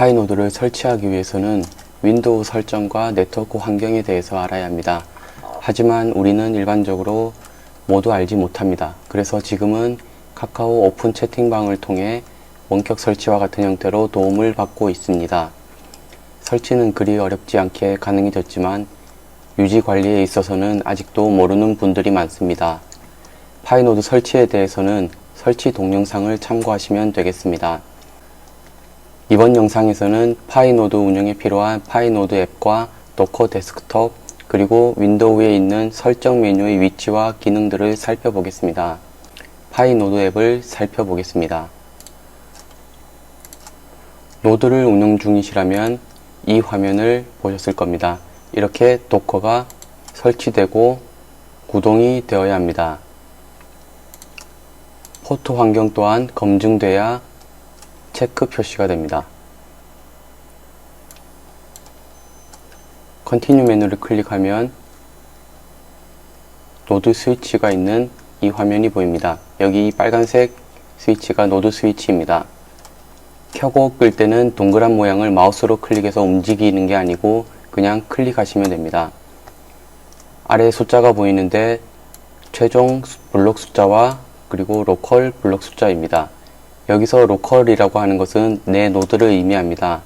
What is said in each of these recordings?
파이노드를 설치하기 위해서는 윈도우 설정과 네트워크 환경에 대해서 알아야 합니다. 하지만 우리는 일반적으로 모두 알지 못합니다. 그래서 지금은 카카오 오픈 채팅방을 통해 원격 설치와 같은 형태로 도움을 받고 있습니다. 설치는 그리 어렵지 않게 가능해졌지만 유지 관리에 있어서는 아직도 모르는 분들이 많습니다. 파이노드 설치에 대해서는 설치 동영상을 참고하시면 되겠습니다. 이번 영상에서는 파이노드 운영에 필요한 파이노드 앱과 도커 데스크톱 그리고 윈도우에 있는 설정 메뉴의 위치와 기능들을 살펴보겠습니다. 파이노드 앱을 살펴보겠습니다. 노드를 운영 중이시라면 이 화면을 보셨을 겁니다. 이렇게 도커가 설치되고 구동이 되어야 합니다. 포트 환경 또한 검증돼야 체크 표시가 됩니다. 컨티뉴 메뉴를 클릭하면 노드 스위치가 있는 이 화면이 보입니다. 여기 이 빨간색 스위치가 노드 스위치입니다. 켜고 끌 때는 동그란 모양을 마우스로 클릭해서 움직이는 게 아니고 그냥 클릭하시면 됩니다. 아래 숫자가 보이는데 최종 블록 숫자와 그리고 로컬 블록 숫자입니다. 여기서 로컬이라고 하는 것은 내 노드를 의미합니다.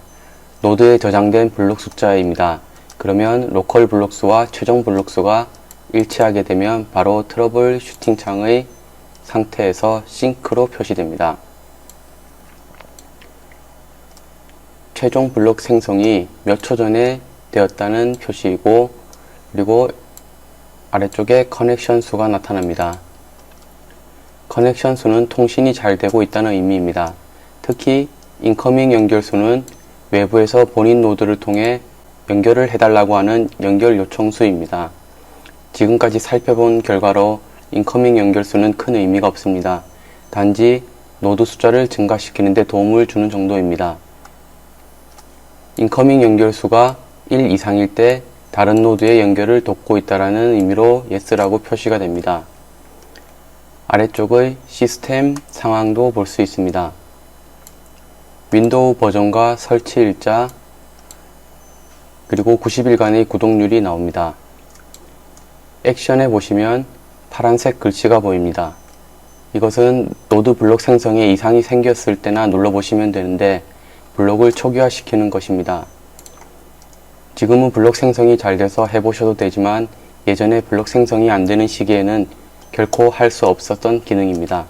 노드에 저장된 블록 숫자입니다. 그러면 로컬 블록 수와 최종 블록 수가 일치하게 되면 바로 트러블 슈팅 창의 상태에서 싱크로 표시됩니다. 최종 블록 생성이 몇 초 전에 되었다는 표시이고 그리고 아래쪽에 커넥션 수가 나타납니다. 커넥션 수는 통신이 잘 되고 있다는 의미입니다. 특히 인커밍 연결 수는 외부에서 본인 노드를 통해 연결을 해달라고 하는 연결 요청 수입니다. 지금까지 살펴본 결과로 인커밍 연결 수는 큰 의미가 없습니다. 단지 노드 숫자를 증가시키는 데 도움을 주는 정도입니다. 인커밍 연결 수가 1 이상일 때 다른 노드의 연결을 돕고 있다는 의미로 yes라고 표시가 됩니다. 아래쪽의 시스템 상황도 볼 수 있습니다. 윈도우 버전과 설치 일자, 그리고 90일간의 구독률이 나옵니다. 액션에 보시면 파란색 글씨가 보입니다. 이것은 노드 블록 생성에 이상이 생겼을 때나 눌러보시면 되는데 블록을 초기화시키는 것입니다. 지금은 블록 생성이 잘 돼서 해보셔도 되지만 예전에 블록 생성이 안 되는 시기에는 결코 할 수 없었던 기능입니다.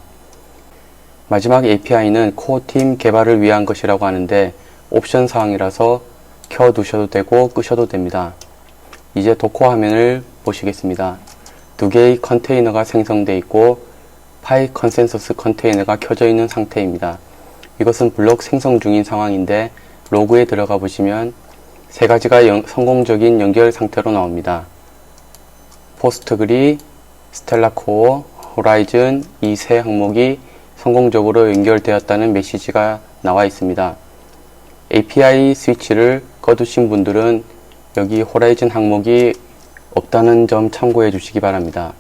마지막 API는 코어팀 개발을 위한 것이라고 하는데 옵션 사항이라서 켜두셔도 되고 끄셔도 됩니다. 이제 도커 화면을 보시겠습니다. 두 개의 컨테이너가 생성되어 있고 파이 컨센서스 컨테이너가 켜져 있는 상태입니다. 이것은 블록 생성 중인 상황인데 로그에 들어가 보시면 세 가지가 영, 성공적인 연결 상태로 나옵니다. 포스트그리, 스텔라 코어, 호라이즌 이 세 항목이 성공적으로 연결되었다는 메시지가 나와 있습니다. API 스위치를 꺼두신 분들은 여기 호라이즌 항목이 없다는 점 참고해 주시기 바랍니다.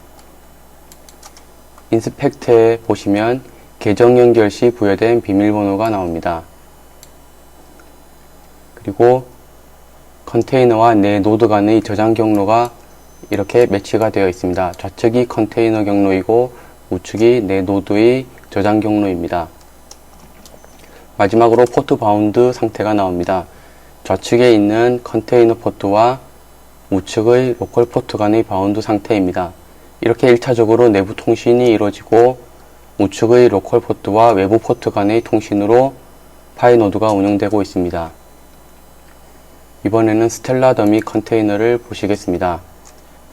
인스펙트에 보시면 계정 연결 시 부여된 비밀번호가 나옵니다. 그리고 컨테이너와 내 노드 간의 저장 경로가 이렇게 매치가 되어 있습니다. 좌측이 컨테이너 경로이고 우측이 내 노드의 저장 경로입니다. 마지막으로 포트 바운드 상태가 나옵니다. 좌측에 있는 컨테이너 포트와 우측의 로컬 포트 간의 바운드 상태입니다. 이렇게 1차적으로 내부 통신이 이루어지고 우측의 로컬 포트와 외부 포트 간의 통신으로 파이 노드가 운영되고 있습니다. 이번에는 스텔라 더미 컨테이너를 보시겠습니다.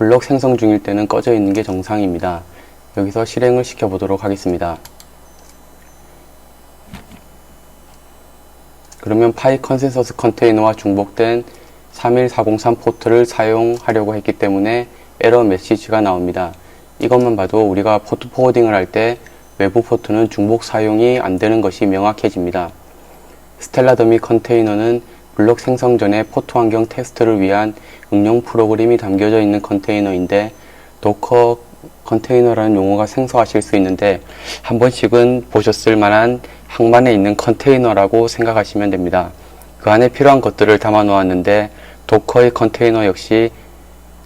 블록 생성 중일 때는 꺼져 있는 게 정상입니다. 여기서 실행을 시켜보도록 하겠습니다. 그러면 파이 컨센서스 컨테이너와 중복된 31403 포트를 사용하려고 했기 때문에 에러 메시지가 나옵니다. 이것만 봐도 우리가 포트 포워딩을 할 때 외부 포트는 중복 사용이 안 되는 것이 명확해집니다. 스텔라 더미 컨테이너는 블록 생성 전에 포트 환경 테스트를 위한 응용 프로그램이 담겨져 있는 컨테이너인데 도커 컨테이너라는 용어가 생소하실 수 있는데 한 번씩은 보셨을 만한 항만에 있는 컨테이너라고 생각하시면 됩니다. 그 안에 필요한 것들을 담아 놓았는데 도커의 컨테이너 역시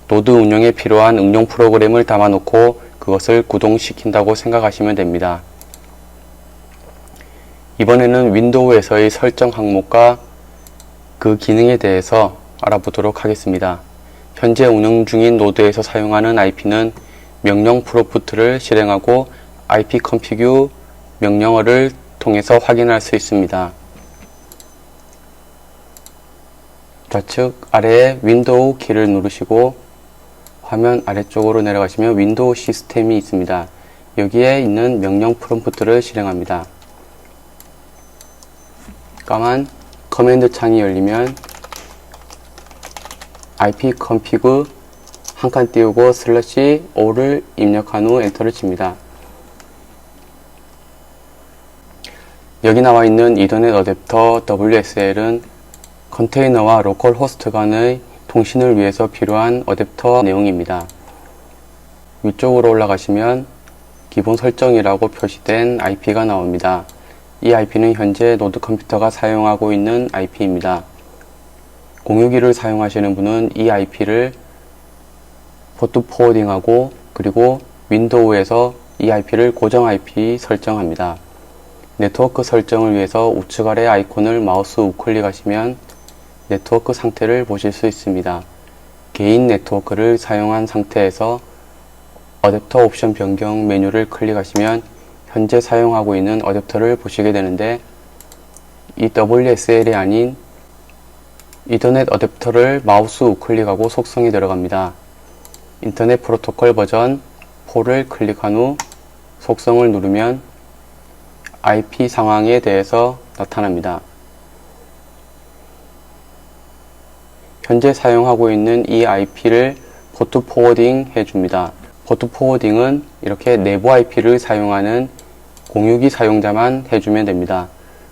노드 운영에 필요한 응용 프로그램을 담아 놓고 그것을 구동시킨다고 생각하시면 됩니다. 이번에는 윈도우에서의 설정 항목과 그 기능에 대해서 알아보도록 하겠습니다. 현재 운영 중인 노드에서 사용하는 IP는 명령 프로프트를 실행하고 IP config 명령어를 통해서 확인할 수 있습니다. 좌측 아래에 윈도우 키를 누르시고 화면 아래쪽으로 내려가시면 윈도우 시스템이 있습니다. 여기에 있는 명령 프롬프트를 실행합니다. 까만 커맨드 창이 열리면 IP config 한 칸 띄우고 슬래시 O를 입력한 후 엔터를 칩니다. 여기 나와 있는 이더넷 어댑터 WSL은 컨테이너와 로컬 호스트 간의 통신을 위해서 필요한 어댑터 내용입니다. 위쪽으로 올라가시면 기본 설정이라고 표시된 IP가 나옵니다. 이 IP는 현재 노드 컴퓨터가 사용하고 있는 IP입니다. 공유기를 사용하시는 분은 이 IP를 포트 포워딩하고 그리고 윈도우에서 이 IP를 고정 IP 설정합니다. 네트워크 설정을 위해서 우측 아래 아이콘을 마우스 우클릭하시면 네트워크 상태를 보실 수 있습니다. 개인 네트워크를 사용한 상태에서 어댑터 옵션 변경 메뉴를 클릭하시면 현재 사용하고 있는 어댑터를 보시게 되는데 이 WSL이 아닌 이더넷 어댑터를 마우스 우클릭하고 속성이 들어갑니다. 인터넷 프로토콜 버전 4를 클릭한 후 속성을 누르면 IP 상황에 대해서 나타납니다. 현재 사용하고 있는 이 IP를 포트 포워딩 해줍니다. 포트 포워딩은 이렇게 내부 IP를 사용하는 공유기 사용자만 해주면 됩니다.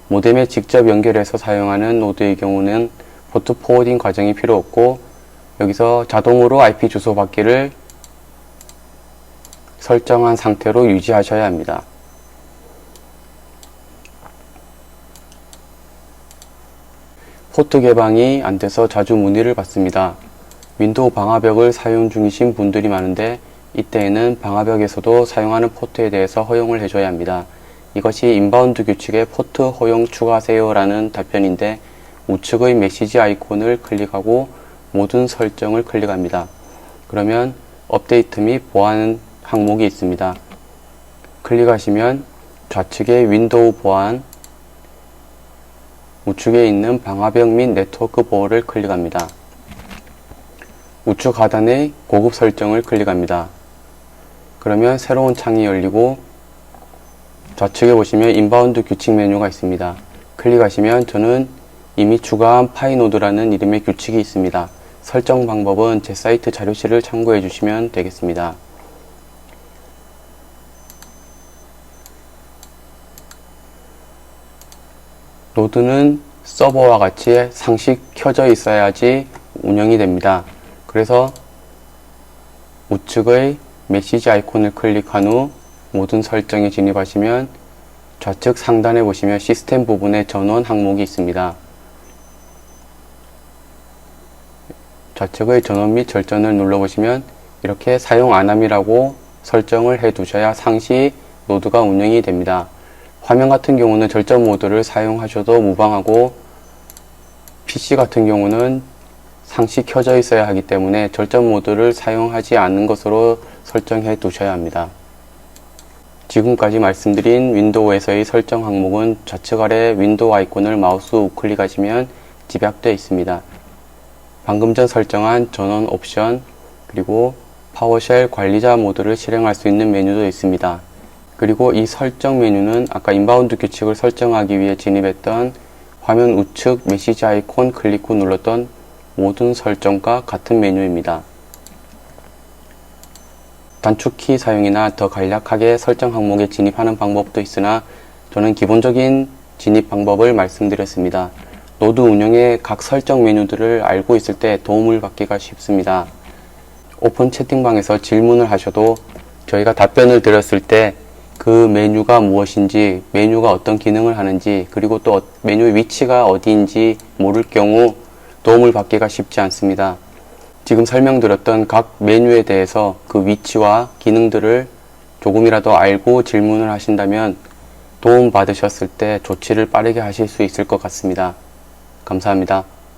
모뎀에 직접 연결해서 사용하는 노드의 경우는 포트 포워딩 과정이 필요 없고 여기서 자동으로 IP 주소 받기를 설정한 상태로 유지하셔야 합니다. 포트 개방이 안 돼서 자주 문의를 받습니다. 윈도우 방화벽을 사용 중이신 분들이 많은데 이때에는 방화벽에서도 사용하는 포트에 대해서 허용을 해줘야 합니다. 이것이 인바운드 규칙에 포트 허용 추가하세요 라는 답변인데 우측의 메시지 아이콘을 클릭하고 모든 설정을 클릭합니다. 그러면 업데이트 및 보안 항목이 있습니다. 클릭하시면 좌측에 윈도우 보안, 우측에 있는 방화벽 및 네트워크 보호를 클릭합니다. 우측 하단에 고급 설정을 클릭합니다. 그러면 새로운 창이 열리고 좌측에 보시면 인바운드 규칙 메뉴가 있습니다. 클릭하시면 저는 이미 추가한 파이노드라는 이름의 규칙이 있습니다. 설정 방법은 제 사이트 자료실을 참고해 주시면 되겠습니다. 노드는 서버와 같이 상시 켜져 있어야지 운영이 됩니다. 그래서 우측의 메시지 아이콘을 클릭한 후 모든 설정에 진입하시면 좌측 상단에 보시면 시스템 부분에 전원 항목이 있습니다. 좌측의 전원 및 절전을 눌러보시면 이렇게 사용 안함이라고 설정을 해 두셔야 상시 노드가 운영이 됩니다. 화면 같은 경우는 절전 모드를 사용하셔도 무방하고 PC 같은 경우는 상시 켜져 있어야 하기 때문에 절전 모드를 사용하지 않는 것으로 설정해 두셔야 합니다. 지금까지 말씀드린 윈도우에서의 설정 항목은 좌측 아래 윈도우 아이콘을 마우스 우클릭하시면 집약되어 있습니다. 방금 전 설정한 전원 옵션 그리고 파워쉘 관리자 모드를 실행할 수 있는 메뉴도 있습니다. 그리고 이 설정 메뉴는 아까 인바운드 규칙을 설정하기 위해 진입했던 화면 우측 메시지 아이콘 클릭 후 눌렀던 모든 설정과 같은 메뉴입니다. 단축키 사용이나 더 간략하게 설정 항목에 진입하는 방법도 있으나 저는 기본적인 진입 방법을 말씀드렸습니다. 노드 운영의 각 설정 메뉴들을 알고 있을 때 도움을 받기가 쉽습니다. 오픈 채팅방에서 질문을 하셔도 저희가 답변을 드렸을 때 그 메뉴가 무엇인지, 메뉴가 어떤 기능을 하는지, 그리고 또 어- 메뉴의 위치가 어디인지 모를 경우 도움을 받기가 쉽지 않습니다. 지금 설명드렸던 각 메뉴에 대해서 그 위치와 기능들을 조금이라도 알고 질문을 하신다면 도움 받으셨을 때 조치를 빠르게 하실 수 있을 것 같습니다. 감사합니다.